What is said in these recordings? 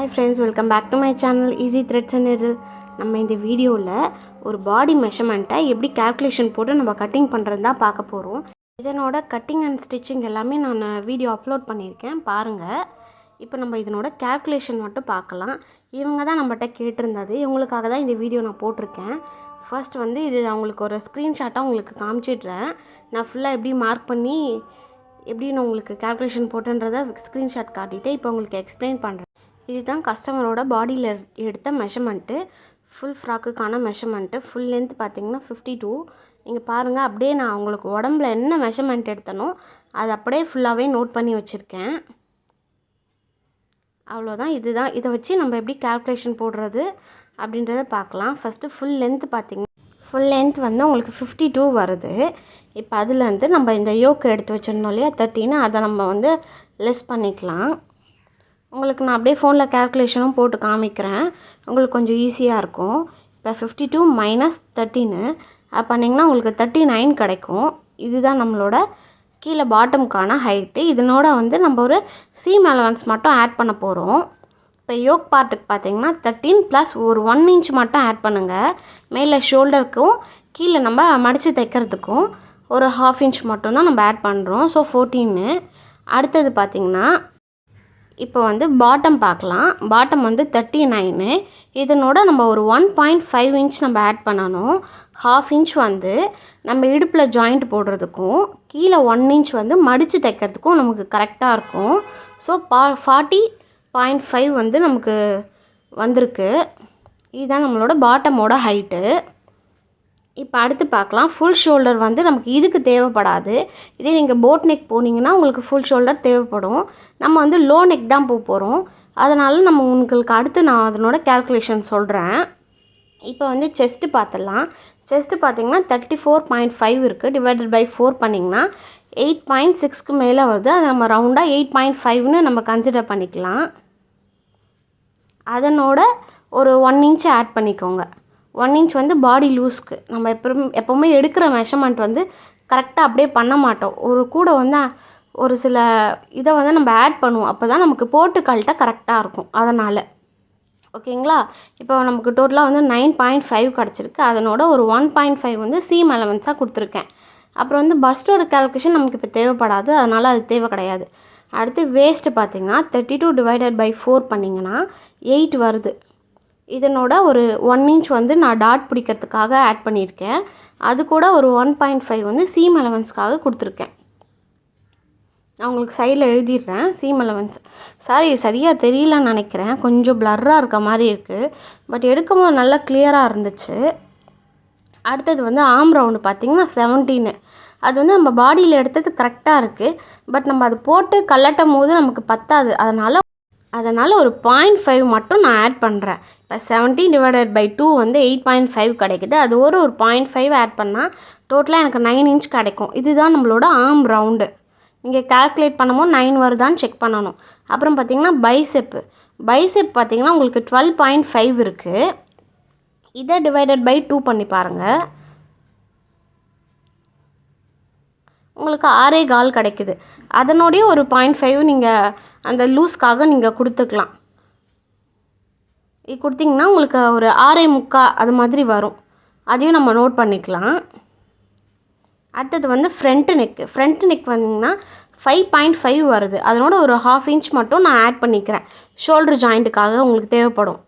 Hi friends welcome back to my channel easy threads and நம்ம இந்த வீடியோவில் ஒரு பாடி மெஷர்மெண்ட்டை எப்படி கால்குலேஷன் போட்டு நம்ம கட்டிங் பண்ணுறது தான் பார்க்க போகிறோம் இதனோட கட்டிங் அண்ட் ஸ்டிச்சிங் எல்லாமே நான் வீடியோ அப்லோட் பண்ணியிருக்கேன் பாருங்கள் இப்போ நம்ம இதனோட கால்குலேஷன் மட்டும் பார்க்கலாம். இவங்க தான் நம்மகிட்ட கேட்டிருந்தது. இவங்களுக்காக தான் இந்த வீடியோ நான் போட்டிருக்கேன். ஃபர்ஸ்ட் வந்து இது அவங்களுக்கு ஒரு ஸ்க்ரீன்ஷாட்டாக உங்களுக்கு காமிச்சிடுறேன். நான் ஃபுல்லாக எப்படி மார்க் பண்ணி எப்படி நான் உங்களுக்கு கால்குலேஷன் போட்டுன்றதை ஸ்க்ரீன்ஷாட் காட்டிட்டு இப்போ உங்களுக்கு எக்ஸ்பிளைன் பண்ணுறேன் இதுதான் கஸ்டமரோட பாடியில் எடுத்த மெஷர்மெண்ட்டு ஃபுல் ஃப்ராக்குக்கான மெஷர்மெண்ட்டு ஃபுல் லென்த் பார்த்திங்கன்னா ஃபிஃப்டி டூ நீங்கள் பாருங்கள் அப்படியே நான் உங்களுக்கு உடம்புல என்ன மெஷர்மெண்ட் எடுத்தனோ அது அப்படியே ஃபுல்லாகவே நோட் பண்ணி வச்சுருக்கேன். அவ்வளோதான் இதுதான். இதை வச்சு நம்ம எப்படி கால்குலேஷன் போடுறது அப்படின்றத பார்க்கலாம். ஃபஸ்ட்டு ஃபுல் லென்த் பார்த்திங்கன்னா ஃபுல் லென்த் வந்து உங்களுக்கு ஃபிஃப்டி டூ வருது. இப்போ அதுலேருந்து நம்ம இந்த யோக்கு எடுத்து வச்சிருந்தோம் இல்லையா தேர்ட்டின்னு அதை நம்ம வந்து லெஸ் பண்ணிக்கலாம். உங்களுக்கு நான் அப்படியே ஃபோனில் கால்குலேஷனும் போட்டு காமிக்கிறேன். உங்களுக்கு கொஞ்சம் ஈஸியாக இருக்கும். இப்போ ஃபிஃப்டி டூ மைனஸ் தேர்ட்டின்னு அது பண்ணிங்கன்னா உங்களுக்கு தேர்ட்டி நைன் கிடைக்கும். இதுதான் நம்மளோட கீழே பாட்டமுக்கான ஹைட்டு இதனோட வந்து நம்ம ஒரு சீம் அலவன்ஸ் மட்டும் ஆட் பண்ண போகிறோம் இப்போ யோக் பார்ட்டுக்கு பார்த்தீங்கன்னா தேர்ட்டீன் ப்ளஸ் ஒரு ஒன் இன்ச் மட்டும் ஆட் பண்ணுங்கள் மேலே ஷோல்டருக்கும் கீழே நம்ம மடித்து தைக்கிறதுக்கும் ஒரு ஹாஃப் இன்ச் மட்டும்தான் நம்ம ஆட் பண்ணுறோம் ஸோ ஃபோர்டீன்னு அடுத்தது பார்த்திங்கன்னா இப்போ வந்து பாட்டம் பார்க்கலாம். பாட்டம் வந்து தேர்ட்டி நைனு இதனோட நம்ம ஒரு ஒன் பாயிண்ட் ஃபைவ் இன்ச் நம்ம ஆட் பண்ணணும். ஹாஃப் இன்ச் வந்து நம்ம இடுப்பில் ஜாயிண்ட் போடுறதுக்கும் கீழே ஒன் இன்ச் வந்து மடித்து தைக்கிறதுக்கும் நமக்கு கரெக்டாக இருக்கும். ஸோ பா ஃபார்ட்டி பாயிண்ட் ஃபைவ் வந்து நமக்கு வந்திருக்கு. இதுதான் நம்மளோட பாட்டமோட ஹைட்டு இப்போ அடுத்து பார்க்கலாம். ஃபுல் ஷோல்டர் வந்து நமக்கு இதுக்கு தேவைப்படாது. இதே நீங்கள் போட் நெக் போனீங்கன்னா உங்களுக்கு ஃபுல் ஷோல்டர் தேவைப்படும். நம்ம வந்து லோ நெக் தான் போக போகிறோம் அதனால் நம்ம உங்களுக்கு அடுத்து நான் அதனோட கேல்குலேஷன் சொல்கிறேன் இப்போ வந்து செஸ்ட்டு பார்த்துடலாம். செஸ்ட்டு பார்த்தீங்கன்னா தேர்ட்டி ஃபோர் பாயிண்ட் ஃபைவ் இருக்குது டிவைடட் பை ஃபோர் பண்ணிங்கன்னா எயிட் பாயிண்ட் சிக்ஸ்க்கு மேலே வருது. அதை நம்ம ரவுண்டாக எயிட் பாயிண்ட் ஃபைவ்னு நம்ம கன்சிடர் பண்ணிக்கலாம். அதனோட ஒரு ஒன் இன்ச் ஆட் பண்ணிக்கோங்க. ஒன் இன்ச் வந்து பாடி லூஸ்க்கு நம்ம எப்பவும் எப்போவுமே எடுக்கிற மெஷர்மெண்ட் வந்து கரெக்டாக அப்படியே பண்ண மாட்டோம். ஒரு கூட வந்து ஒரு சில இதை வந்து நம்ம ஆட் பண்ணுவோம். அப்போ தான் நமக்கு போட்டு கழட்ட கரெக்டாக இருக்கும். அதனால். ஓகேங்களா? இப்போ நமக்கு டோட்டலாக வந்து நைன் பாயிண்ட் ஃபைவ் கிடச்சிருக்கு. அதனோட ஒரு ஒன் பாயிண்ட் ஃபைவ் வந்து சீம் அலவன்ஸாக கொடுத்துருக்கேன். அப்புறம் வந்து பஸ்டோட கேல்குலேஷன் நமக்கு இப்போ தேவைப்படாது. அதனால் அது தேவை கிடையாது. அடுத்து வேஸ்ட்டு பார்த்திங்கன்னா thirty two divided by four பண்ணிங்கன்னா எயிட் வருது. இதனோட ஒரு ஒன் இன்ச் வந்து நான் டாட் பிடிக்கிறதுக்காக ஆட் பண்ணியிருக்கேன். அது கூட ஒரு ஒன் பாயிண்ட் ஃபைவ் வந்து சீம் அலவன்ஸ்க்காக கொடுத்துருக்கேன். நான் உங்களுக்கு சைடில் எழுதிடுறேன் சீம் அலவன்ஸ் சாரி சரியாக தெரியலன்னு நினைக்கிறேன். கொஞ்சம் பிளர்ராக இருக்க மாதிரி இருக்குது பட் எடுக்கும்போது நல்லா கிளியராக இருந்துச்சு. அடுத்தது வந்து ஆம் ரவுண்டு பார்த்திங்கன்னா செவன்டீனு அது வந்து நம்ம பாடியில் எடுத்தது கரெக்டாக இருக்குது பட் நம்ம அது போட்டு கல்லட்டும் போது நமக்கு பத்தாது. அதனால் அதனால் ஒரு பாயிண்ட் ஃபைவ் மட்டும் நான் ஆட் பண்ணுறேன் இப்போ செவன்டீன் டிவைடட் பை டூ வந்து எயிட் பாயிண்ட் ஃபைவ் கிடைக்குது. அது ஒரு ஒரு பாயிண்ட் ஃபைவ் ஆட் பண்ணால் டோட்டலாக எனக்கு நைன் இன்ச் கிடைக்கும். இதுதான் நம்மளோட ஆம் ரவுண்டு நீங்கள் கால்குலேட் பண்ணும்போது நைன் வருதான்னு செக் பண்ணணும். அப்புறம் பார்த்தீங்கன்னா பைசெப்பு பைசெப் பார்த்தீங்கன்னா உங்களுக்கு டுவெல் பாயிண்ட் ஃபைவ் இருக்குது இதை டிவைடட் பை டூ பண்ணி பாருங்கள் உங்களுக்கு ஆறே கால் கிடைக்குது. அதனுடைய ஒரு பாயிண்ட் ஃபைவ் நீங்கள் அந்த லூஸ்க்காக நீங்கள் கொடுத்துக்கலாம். இது கொடுத்தீங்கன்னா உங்களுக்கு ஒரு ஆறே முக்கா அது மாதிரி வரும். அதையும் நம்ம நோட் பண்ணிக்கலாம். அடுத்தது வந்து ஃப்ரண்ட்டு நெக்கு ஃப்ரண்ட் நெக் வந்தீங்கன்னா ஃபைவ் பாயிண்ட் ஃபைவ் வருது. அதனோட ஒரு ஹாஃப் இன்ச் மட்டும் நான் ஆட் பண்ணிக்கிறேன். ஷோல்டர் ஜாயிண்ட்டுக்காக உங்களுக்கு தேவைப்படும்.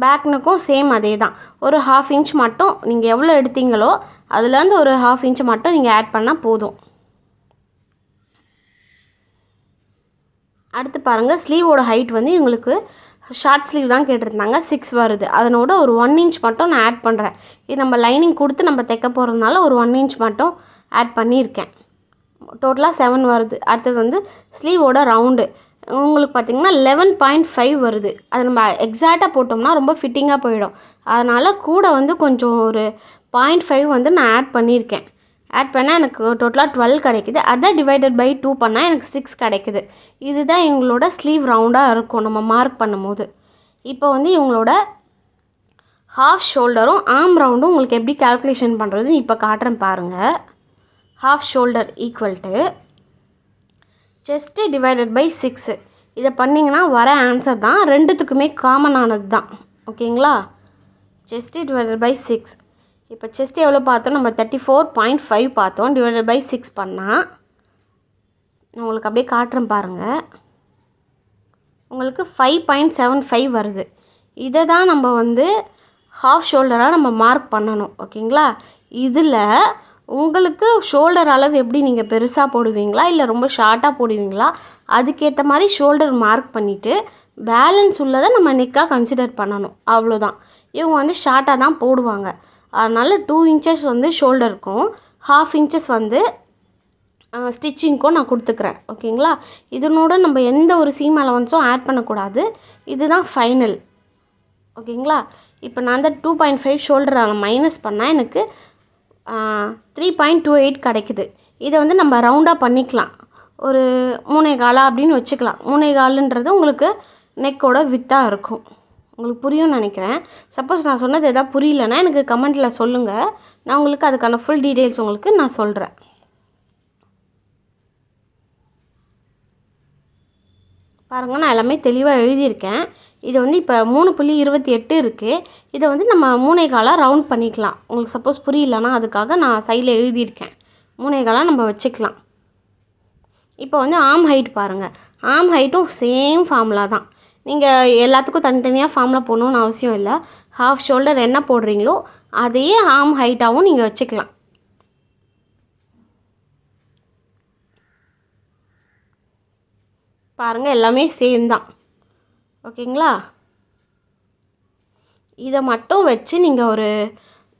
பேக்னுக்கும் சேம் அதே தான் ஒரு ஹாஃப் இன்ச் மட்டும் நீங்கள் எவ்வளோ எடுத்தீங்களோ அதுலேருந்து ஒரு ஹாஃப் இன்ச் மட்டும் நீங்கள் ஆட் பண்ணால் போதும். அடுத்து பாருங்கள் ஸ்லீவோட ஹைட் வந்து உங்களுக்கு ஷார்ட் ஸ்லீவ் தான் கேட்டிருந்தாங்க சிக்ஸ் வருது. அதனோட ஒரு ஒன் இன்ச் மட்டும் நான் ஆட் பண்ணுறேன் இது நம்ம லைனிங் கொடுத்து நம்ம தைக்க போகிறதுனால ஒரு ஒன் இன்ச் மட்டும் ஆட் பண்ணியிருக்கேன். டோட்டலாக செவன் வருது. அடுத்தது வந்து ஸ்லீவோட ரவுண்டு உங்களுக்கு பார்த்திங்கன்னா லெவன் பாயிண்ட் ஃபைவ் வருது. அது நம்ம எக்ஸாக்டாக போட்டோம்னா ரொம்ப ஃபிட்டிங்காக போயிடும். அதனால் கூட வந்து கொஞ்சம் ஒரு பாயிண்ட் ஃபைவ் வந்து நான் ஆட் பண்ணியிருக்கேன். ஆட் பண்ணால் எனக்கு டோட்டலாக டுவெல் கிடைக்குது. அதை டிவைடட் பை டூ பண்ணால் எனக்கு சிக்ஸ் கிடைக்குது. இதுதான் எங்களோட ஸ்லீவ் ரவுண்டாக இருக்கும். நம்ம மார்க் பண்ணும்போது. இப்போ வந்து இவங்களோட ஹாஃப் ஷோல்டரும் ஆம் ரவுண்டும் உங்களுக்கு எப்படி கால்குலேஷன் பண்ணுறது இப்போ காட்டுறேன் பாருங்கள் half shoulder equal to chest divided by six இதை பண்ணிங்கன்னா வர ஆன்சர் தான். ரெண்டுத்துக்குமே காமனானது தான். ஓகேங்களா செஸ்ட்டு டிவைடட் பை சிக்ஸ் இப்போ செஸ்ட் எவ்வளோ பார்த்தோம்? நம்ம தேர்ட்டி ஃபோர் பாயிண்ட் ஃபைவ் பார்த்தோம். டிவைடட் பை சிக்ஸ் பண்ணால் நான் உங்களுக்கு அப்படியே காட்டுறேன் பாருங்கள் உங்களுக்கு ஃபைவ் பாயிண்ட் செவன் ஃபைவ் வருது. இதை தான் நம்ம வந்து ஹாஃப் ஷோல்டராக நம்ம மார்க் பண்ணணும். ஓகேங்களா இதில் உங்களுக்கு ஷோல்டர் அளவு எப்படி நீங்கள் பெருசாக போடுவீங்களா? இல்லை ரொம்ப ஷார்ட்டாக போடுவீங்களா? அதுக்கேற்ற மாதிரி ஷோல்டர் மார்க் பண்ணிவிட்டு பேலன்ஸ் உள்ளதை நம்ம நெக்காக கன்சிடர் பண்ணணும். அவ்வளோதான் இவங்க வந்து ஷார்ட்டாக தான் போடுவாங்க. அதனால் டூ இன்ச்சஸ் வந்து ஷோல்டருக்கும் ஹாஃப் இன்ச்சஸ் வந்து ஸ்டிச்சிங்க்கும் நான் கொடுத்துக்கிறேன். ஓகேங்களா? இதனோட நம்ம எந்த ஒரு சீம் அலவன்ஸும் ஆட் பண்ணக்கூடாது. இதுதான் ஃபைனல் ஓகேங்களா? இப்போ நான் அந்த two point five shoulder minus பண்ணால் எனக்கு த்ரீ பாயிண்ட் டூ எயிட் கிடைக்குது. இதை வந்து நம்ம ரவுண்டாக பண்ணிக்கலாம். ஒரு மூணே காலா அப்படின்னு வச்சுக்கலாம். மூணே காலுன்றது உங்களுக்கு நெக்கோட வித்தாக இருக்கும். உங்களுக்கு புரியும்னு நினைக்கிறேன். சப்போஸ் நான் சொன்னது எதாவது புரியலன்னா எனக்கு கமெண்ட்டில் சொல்லுங்கள் நான் உங்களுக்கு அதுக்கான ஃபுல் டீட்டெயில்ஸ் உங்களுக்கு நான் சொல்கிறேன் பாருங்கள் நான் எல்லாமே தெளிவாக எழுதியிருக்கேன். இது வந்து இப்போ மூணு புள்ளி இருபத்தி எட்டு இருக்குது இதை வந்து நம்ம மூணே காலாக ரவுண்ட் பண்ணிக்கலாம். உங்களுக்கு சப்போஸ் புரியலன்னா அதுக்காக நான் சைடில் எழுதியிருக்கேன். மூணே காலாக நம்ம வச்சுக்கலாம். இப்போ வந்து ஆம் ஹைட் பாருங்கள் ஆம் ஹைட்டும் சேம் ஃபார்முலா தான். நீங்கள் எல்லாத்துக்கும் தனித்தனியாக ஃபார்முலா போடணுன்னு அவசியம் இல்லை. ஹாஃப் ஷோல்டர் என்ன போடுறீங்களோ அதையே ஆம் ஹைட்டாகவும் நீங்கள் வச்சுக்கலாம். பாருங்கள் எல்லாமே சேம் தான். ஓகேங்களா? இதை மட்டும் வச்சு நீங்கள் ஒரு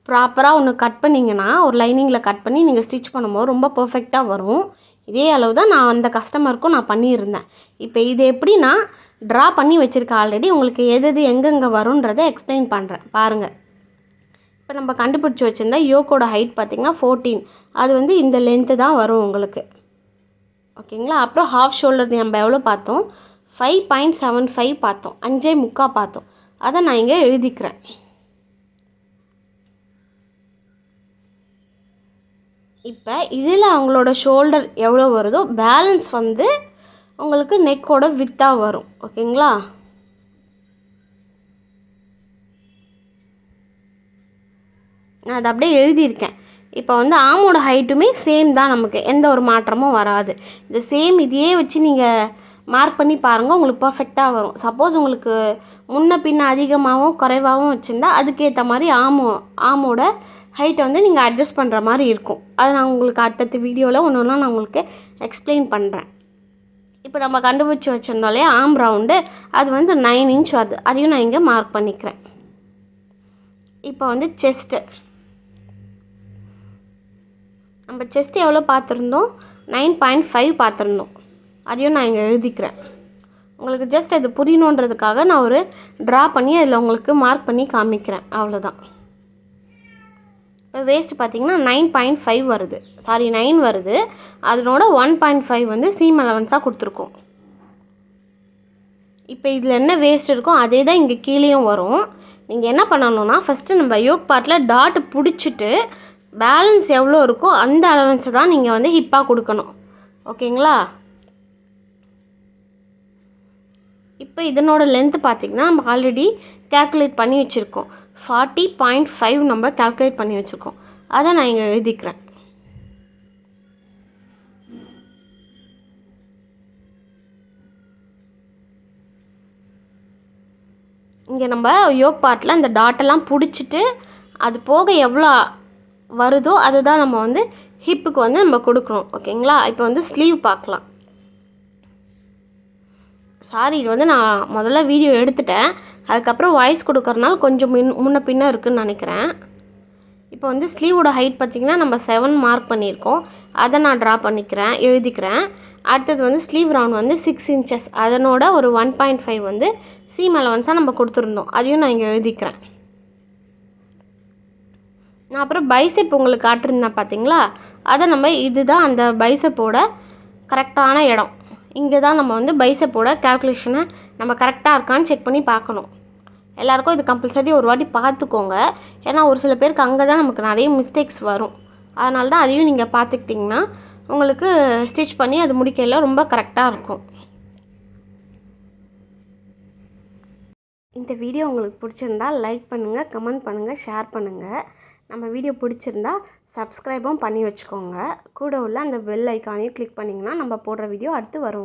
ப்ராப்பராக ஒன்று கட் பண்ணிங்கன்னா ஒரு லைனிங்கில் கட் பண்ணி நீங்கள் ஸ்டிச் பண்ணும்போது ரொம்ப பர்ஃபெக்டாக வரும். இதே அளவு தான் நான் அந்த கஸ்டமருக்கும் நான் பண்ணியிருந்தேன். இப்போ இது எப்படின்னா ட்ரா பண்ணி வச்சுருக்கேன் ஆல்ரெடி உங்களுக்கு எது எது எங்கெங்கே வரும்ன்றதை எக்ஸ்பிளைன் பண்ணுறேன் பாருங்கள் இப்போ நம்ம கண்டுபிடிச்சி வச்சுருந்தா யோக்கோட ஹைட் பார்த்திங்கன்னா ஃபோர்டீன் அது வந்து இந்த லென்த்து தான் வரும் உங்களுக்கு. ஓகேங்களா? அப்புறம் ஹாஃப் ஷோல்டர் நம்ம எவ்வளோ பார்த்தோம்? ஃபைவ் பாயிண்ட் செவன் ஃபைவ் பார்த்தோம். அஞ்சே முக்கா பார்த்தோம். அதை நான் இங்கே எழுதிக்கிறேன். இப்போ இதில் அவங்களோட ஷோல்டர் எவ்வளோ வருதோ பேலன்ஸ் வந்து உங்களுக்கு நெக்கோட வித்தாக வரும். ஓகேங்களா? நான் அதை அப்படியே எழுதியிருக்கேன். இப்போ வந்து ஆமோட ஹைட்டுமே சேம் தான் நமக்கு. எந்த ஒரு மாற்றமும் வராது. இந்த சேம் இதையே வச்சு நீங்கள் மார்க் பண்ணி பாருங்கள் உங்களுக்கு பர்ஃபெக்டாக வரும். சப்போஸ் உங்களுக்கு முன்ன பின்ன அதிகமாகவும் குறைவாகவும் வச்சுருந்தா அதுக்கேற்ற மாதிரி ஆமோ ஆமோட ஹைட்டை வந்து நீங்கள் அட்ஜஸ்ட் பண்ணுற மாதிரி இருக்கும். அதை நான் உங்களுக்கு அடுத்தடுத்த வீடியோவில் ஒன்று ஒன்றா நான் உங்களுக்கு எக்ஸ்பிளைன் பண்ணுறேன் இப்போ நம்ம கண்டுபிடிச்சி வச்சிருந்தோம் ஆம் ரவுண்டு அது வந்து நைன் இன்ச் வருது. அதையும் நான் இங்கே மார்க் பண்ணிக்கிறேன். இப்போ வந்து செஸ்ட்டு நம்ம செஸ்ட் எவ்வளோ பார்த்துருந்தோம்? நைன் பாயிண்ட் ஃபைவ் பார்த்துருந்தோம். அதையும் நான் இங்கே எழுதிக்கிறேன். உங்களுக்கு ஜஸ்ட் அது புரியணுன்றதுக்காக நான் ஒரு ட்ரா பண்ணி அதில் உங்களுக்கு மார்க் பண்ணி காமிக்கிறேன். அவ்வளோதான் இப்போ வேஸ்ட் பார்த்தீங்கன்னா நைன் பாயிண்ட் ஃபைவ் வருது. சாரி நைன் வருது. அதனோட ஒன் பாயிண்ட் ஃபைவ் வந்து சீம் அலவன்ஸாக கொடுத்துருக்கோம். இப்போ இதில் என்ன வேஸ்ட் இருக்கோ அதே தான் இங்கே கீழேயும் வரும். நீங்கள் என்ன பண்ணணும்னா ஃபஸ்ட்டு நம்ம யோக் பார்ட்டில் டாட் பிடிச்சிட்டு பேலன்ஸ் எவ்வளோ இருக்கோ அந்த அலவன்ஸை தான் நீங்கள் வந்து ஹிப்பாக கொடுக்கணும். ஓகேங்களா இப்போ இதனோட லென்த்து பார்த்திங்கன்னா நம்ம ஆல்ரெடி கேல்குலேட் பண்ணி வச்சுருக்கோம். ஃபார்ட்டி பாயிண்ட் ஃபைவ் நம்ம கேல்குலேட் பண்ணி வச்சுருக்கோம். அதை நான் இங்கே எழுதிக்கிறேன். இங்கே நம்ம யோக் பார்ட்டில் இந்த டாட்டெல்லாம் பிடிச்சிட்டு அது போக எவ்வளோ வருதோ அதுதான் நம்ம வந்து ஹிப்புக்கு வந்து நம்ம கொடுக்குறோம் ஓகேங்களா இப்போ வந்து ஸ்லீவ் பார்க்கலாம். சாரி இது வந்து நான் முதல்ல வீடியோ எடுத்துட்டேன். அதுக்கப்புறம் வாய்ஸ் கொடுக்கறனால கொஞ்சம் முன் முன்ன பின்ன இருக்குதுன்னு நினைக்கிறேன். இப்போ வந்து ஸ்லீவோட ஹைட் பார்த்திங்கன்னா நம்ம செவன் மார்க் பண்ணியிருக்கோம். அதை நான் ட்ரா பண்ணிக்கிறேன் எழுதிக்கிறேன். அடுத்தது வந்து ஸ்லீவ் ரவுண்ட் வந்து சிக்ஸ் இன்ச்சஸ் அதனோட ஒரு ஒன் பாயிண்ட் ஃபைவ் வந்து சீம் அலவன்ஸாக நம்ம கொடுத்துருந்தோம். அதையும் நான் இங்கே எழுதிக்கிறேன். நான் அப்புறம் பைசெப் உங்களுக்கு காட்டிருந்தேன் பார்த்தீங்களா? அதை நம்ம இதுதான் அந்த பைசப்போட கரெக்டான இடம். இங்கே தான் நம்ம வந்து பைசப்போட கேல்குலேஷனை நம்ம கரெக்டாக இருக்கான்னு செக் பண்ணி பார்க்கணும். எல்லாருக்கும் இது கம்பல்சரி ஒரு வாட்டி பார்த்துக்கோங்க. ஏன்னா ஒரு சில பேருக்கு அங்கே தான் நமக்கு நிறைய மிஸ்டேக்ஸ் வரும். அதனால தான் அதையும் நீங்கள் பார்த்துக்கிட்டிங்கன்னா உங்களுக்கு ஸ்டிச் பண்ணி அது முடிக்கல ரொம்ப கரெக்டாக இருக்கும். இந்த வீடியோ உங்களுக்கு பிடிச்சிருந்தா லைக் பண்ணுங்கள் கமெண்ட் பண்ணுங்கள் ஷேர் பண்ணுங்கள் நம்ம வீடியோ பிடிச்சிருந்தா சப்ஸ்கிரைபும் பண்ணி வச்சுக்கோங்க. கூட உள்ள அந்த பெல் ஐக்கானையும் கிளிக் பண்ணிங்கன்னா நம்ம போடுற வீடியோ அடுத்து வரும்.